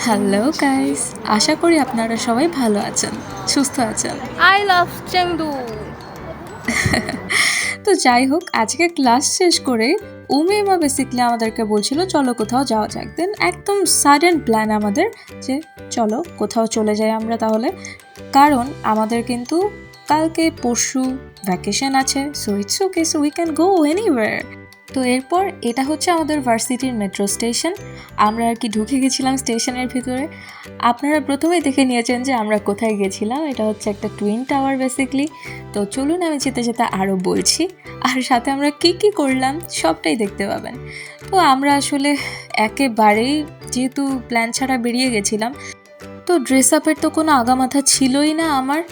Hello guys আশা করি আপনারা সবাই ভালো আছেন সুস্থ আছেন। I love Chengdu. তো যাই হোক আজকে ক্লাস শেষ করে উমেমা বেসিকলি আমাদেরকে বলছিল চলো কোথাও যাওয়া যাক। দেন একদম সাডেন প্ল্যান আমাদের যে চলো কোথাও চলে যাই আমরা তাহলে। কারণ আমাদের কিন্তু কালকে পরশু ভ্যাকেশন আছে so it's okay so we can go anywhere তো এরপর এটা হচ্ছে আমাদের ভার্সিটির মেট্রো স্টেশন। আমরা আর কি ঢুকে গেছিলাম স্টেশনের ভিতরে। আপনারা প্রথমেই দেখে নিয়েছেন যে আমরা কোথায় গেছিলাম। এটা হচ্ছে একটা টুইন টাওয়ার বেসিকলি তো চলুন আমি যেতে যেতে আরও বলছি। আর সাথে আমরা কি কি করলাম সবটাই দেখতে পাবেন। তো আমরা আসলে একেবারেই যেহেতু প্ল্যান ছাড়া বেরিয়ে গেছিলাম, তো ড্রেস আপের তো কোনো আগামাথা ছিলই না আমার।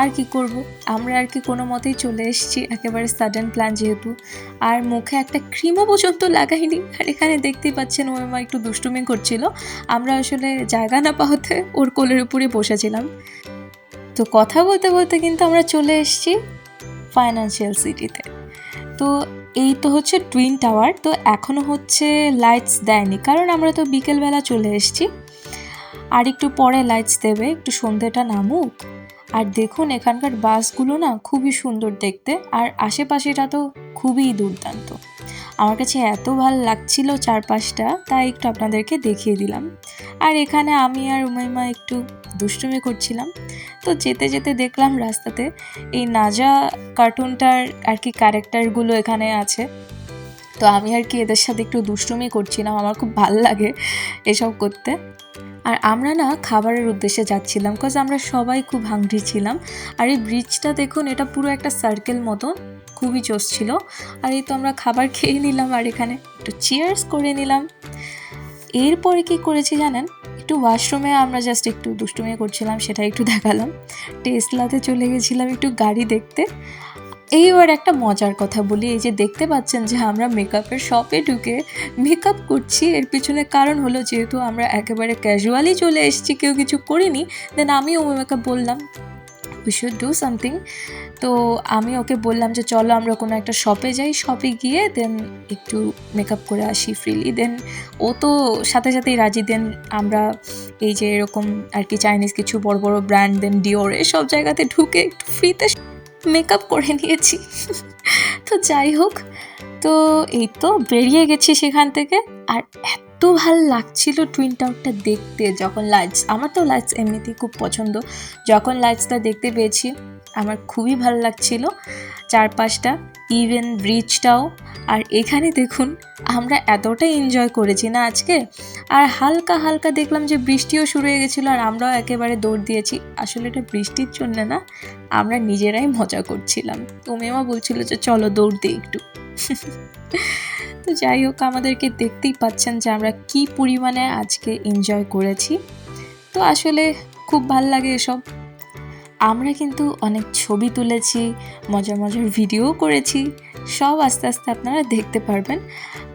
আর কি করব? আমরা আর কি কোনো মতেই চলে এসেছি একেবারে সাডেন প্ল্যান যেহেতু। আর মুখে একটা ক্রিমও পর্যন্ত লাগাইনি। আর এখানে দেখতেই পাচ্ছেন ও মা একটু দুষ্টুমি করছিল। আমরা আসলে জায়গা না পাওয়াতে ওর কোলের উপরে বসেছিলাম। তো কথা বলতে বলতে কিন্তু আমরা চলে এসেছি ফাইন্যান্সিয়াল সিটিতে তো এই তো হচ্ছে টুইন টাওয়ার তো এখনও হচ্ছে লাইটস দেয়নি। কারণ আমরা তো বিকেলবেলা চলে এসেছি। আর একটু পরে লাইটস দেবে, একটু সন্ধ্যেটা নামুক। আর দেখুন, এখানকার বাসগুলো না খুবই সুন্দর দেখতে, আর আশেপাশেটা তো খুবই দুর্দান্ত। আমার কাছে এত ভালো লাগছিল চারপাশটা, তাই একটু আপনাদেরকে দেখিয়ে দিলাম। আর এখানে আমি আর উমাইমা একটু দুষ্টুমি করছিলাম। তো যেতে যেতে দেখলাম রাস্তাতে এই নাজা কার্টুনটার আর কি ক্যারেক্টারগুলো এখানে আছে। তো আমি আর কি এদের সাথে একটু দুষ্টুমি করছিলাম, আমার খুব ভালো লাগে এসব করতে। আর আমরা না খাবারের উদ্দেশ্যে যাচ্ছিলাম কজ আমরা সবাই খুব হাংরি ছিলাম। আর এই ব্রিজটা দেখুন, এটা পুরো একটা সার্কেল মতো, খুবই চোস ছিল। আর এই তো আমরা খাবার খেয়ে নিলাম আর এখানে একটু চিয়ার্স করে নিলাম। এরপরে কি করেছি জানেন? একটু ওয়াশরুমে আমরা জাস্ট একটু দুষ্টুমি করছিলাম, সেটা একটু দেখালাম। টেসলাতে চলে গেছিলাম একটু গাড়ি দেখতে। এইবার একটা মজার কথা বলি, এই যে দেখতে পাচ্ছেন যে আমরা মেকআপের শপে ঢুকে মেকআপ করছি। এর পিছনে কারণ হলো যেহেতু আমরা একেবারে ক্যাজুয়ালি চলে এসেছি, কেউ কিছু করিনি দেন আমি ও মেকআপ বললাম উই শুড ডু সামথিং তো আমি ওকে বললাম যে, চলো আমরা কোনো একটা শপে যাই। শপে গিয়ে দেন একটু মেকআপ করে আসি ফ্রিলি দেন ও তো সাথে সাথেই রাজি। দেন আমরা এই যে এরকম আর কি চাইনিজ কিছু বড় বড় ব্র্যান্ড দেন ডিওর সব জায়গাতে ঢুকে একটু ফ্রিতে মেকআপ করে নিয়েছি। তো যাই হোক, তো এই তো বেরিয়ে গেছি সেখান থেকে। আর এত ভালো লাগছিল টুইন টাওয়ারটা দেখতে। যখন লাইটস আমার তো লাইটস এমনিতেই খুব পছন্দ। যখন লাইটসটা দেখতে পেয়েছি, আমার খুবই ভালো লাগছিল। চারপাশটা ইভেন ব্রিজটাও আর এখানে দেখুন, আমরা এতটাই এনজয় করেছি না আজকে? আর হালকা হালকা দেখলাম যে বৃষ্টিও শুরু হয়ে গেছিল আর আমরাও একেবারে দৌড় দিয়েছি। আসলে এটা বৃষ্টির জন্য না, আমরা নিজেরাই মজা করছিলাম। তুমিও বলছিল যে, চলো দৌড় দিই একটু। তো যাই হোক, আমাদেরকে দেখতেই পাচ্ছেন যে আমরা কি পরিমাণে আজকে এনজয় করেছি। তো আসলে খুব ভালো লাগে এসব। আমরা কিন্তু অনেক ছবি তুলেছি, মজার মজার ভিডিও করেছি, সব আস্তে আস্তে আপনারা দেখতে পারবেন।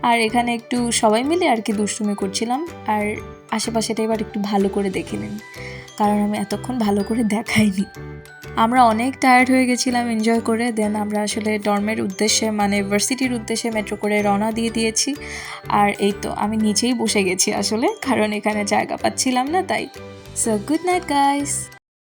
আর এখানে একটু সবাই মিলে আর কি দুষ্টুমি করছিলাম, আর আশেপাশেটা এবার একটু ভালো করে দেখে নিন। কারণ আমি এতক্ষণ ভালো করে দেখাইনি। আমরা অনেক টায়ার্ড হয়ে গেছিলাম এনজয় করে দেন আমরা আসলে ডর্মের উদ্দেশ্যে মানে ভার্সিটির উদ্দেশ্যে মেট্রো করে রওনা দিয়ে দিয়েছি। আর এই তো আমি নিচেই বসে গেছি আসলে, কারণ এখানে জায়গা পাচ্ছিলাম না তাই। So good night guys